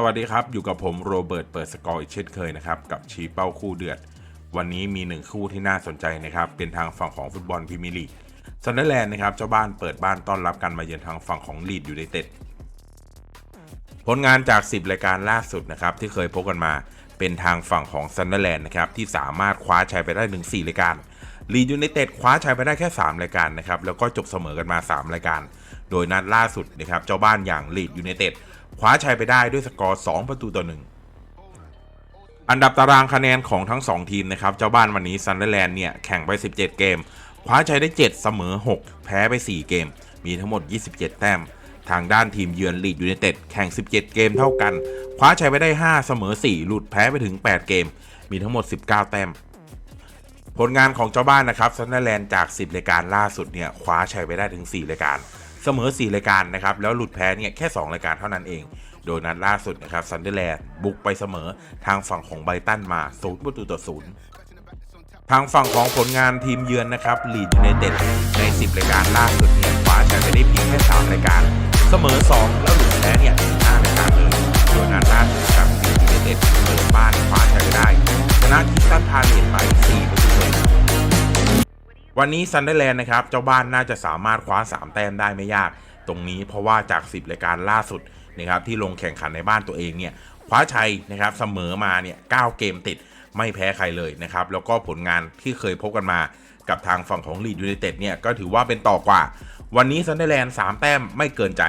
สวัสดีครับ อยู่กับผมโรเบิร์ตเปิดสกอร์อีกเช่นเคยนะครับ กับชี้เป้าคู่เดือด วันนี้มีหนึ่งคู่ที่น่าสนใจนะครับ เป็นทางฝั่งของฟุตบอลพรีเมียร์ลีกซันเดอร์แลนด์นะครับเจ้าบ้านเปิดบ้านต้อนรับกันมาเยือนทางฝั่งของลีดยูไนเต็ดผลงานจาก 10 รายการล่าสุดนะครับที่เคยพบกันมาเป็นทางฝั่งของซันเดอร์แลนด์นะครับที่สามารถคว้าชัยไปได้ถึง4รายการลีดยูไนเต็ดคว้าชัยไปได้แค่ 3 รายการนะครับแล้วก็จบเสมอกันมา 3 รายการ โดยนัดล่าสุดนะครับเจ้าบ้านอย่างลีดยูไนเต็ดคว้าชัยไปได้ด้วยสกอร์ 2 ประตูต่อ 1อันดับตารางคะแนนของทั้ง 2 ทีมนะครับ เจ้าบ้านวันนี้ซันเดอร์แลนด์เนี่ย แข่งไป 17 เกม คว้าชัยได้ 7 เสมอ 6 แพ้ไป 4 เกม มีทั้งหมด 27 แต้ม ทางด้านทีมเยือนลีดยูไนเต็ดแข่ง 17 เกมเท่ากัน คว้าชัยไปได้ 5 เสมอ 4 หลุดแพ้ไปถึง 8 เกม มีทั้งหมด 19 แต้ม ผลงานของเจ้าบ้านนะครับซันเดอร์แลนด์จาก 10 รายการล่าสุดเนี่ย คว้าชัยไปได้ถึง 4 รายการ เสมอ 4 รายการนะครับ แล้วหลุดแพ้เนี่ยแค่ 2 รายการเท่านั้นเอง โดยนัดล่าสุดนะครับซันเดอร์แลนด์บุกไปเสมอทางฝั่งของไบตันมา0ประตูต่อ0ทางฝั่งของผลงานทีมเยือนนะครับลีดยูไนเต็ดใน 10 รายการล่าสุดเนี่ยคว้าชัยไปได้เพียงแค่ 3 รายการ เสมอ 2 แล้วหลุดแพ้เนี่ย5รายการเลยโดยนัดล่าสุดครับลีดยูไนเต็ดเปิดบ้านคว้าชัยได้ชนะคิสตันพาเลตไป4ประตูต่อ วันนี้ซันเดอร์แลนด์นะครับ เจ้าบ้านน่าจะสามารถคว้า 3 แต้มได้ไม่ยาก ตรงนี้เพราะว่าจาก 10รายการล่าสุดนะครับที่ลงแข่งขันในบ้านตัวเองเนี่ยคว้าชัยนะครับเสมอมาเนี่ย9เกมติดไม่แพ้ใครเลยนะครับ แล้วก็ผลงานที่เคยพบกันมากับทางฝั่งของลีดยูไนเต็ดเนี่ยก็ถือว่าเป็นต่อกว่า วันนี้ซันเดอร์แลนด์3แต้มไม่เกินใจ